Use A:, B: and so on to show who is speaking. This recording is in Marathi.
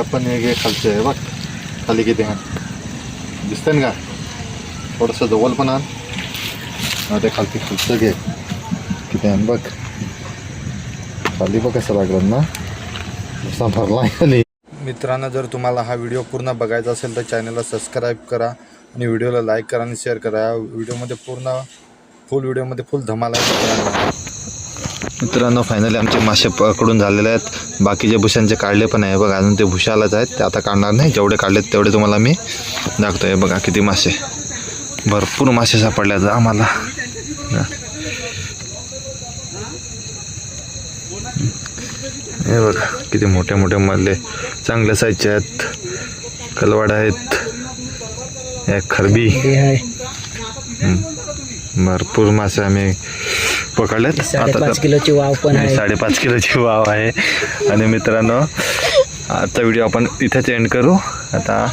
A: आपण हे खालचे आहे बघ. खाली किती आहे? दिसतंय ना का? थोडंसं जवळ पण आण. ते खालती खालचं घे. किती आहे? बघ. खाली बघ कसं लागलं ना. असा भरला खाली. मित्रांनो जर तुम्हाला हा व्हिडिओ पूर्ण बघायचा असेल तर चॅनलला सबस्क्राईब करा आणि व्हिडिओला लाईक करा आणि शेअर करा. या व्हिडिओमध्ये पूर्ण फुल व्हिडिओमध्ये फुल धमाल आहे मित्रांनो फायनली आमचे मासे पकडून झालेले आहेत. बाकीचे भुशांचे काढले पण आहे. बघा अजून ते भुशालाच आहेत. ते आता काढणार नाही. जेवढे काढलेत तेवढे तुम्हाला मी दाखवतोय. बघा किती मासे. भरपूर मासे सापडले आहेत आम्हाला. हे बघा किती मोठे मोठे मधले चांगल्या साईजचे आहेत. कलवाड आहेत. खरबी. भरपूर मासे आम्ही पकडलेत.
B: साडेपाच किलोची वाव पण आहे.
A: साडेपाच किलोची वाव आहे. आणि मित्रांनो आजचा व्हिडिओ आपण इथेच एंड करू. आता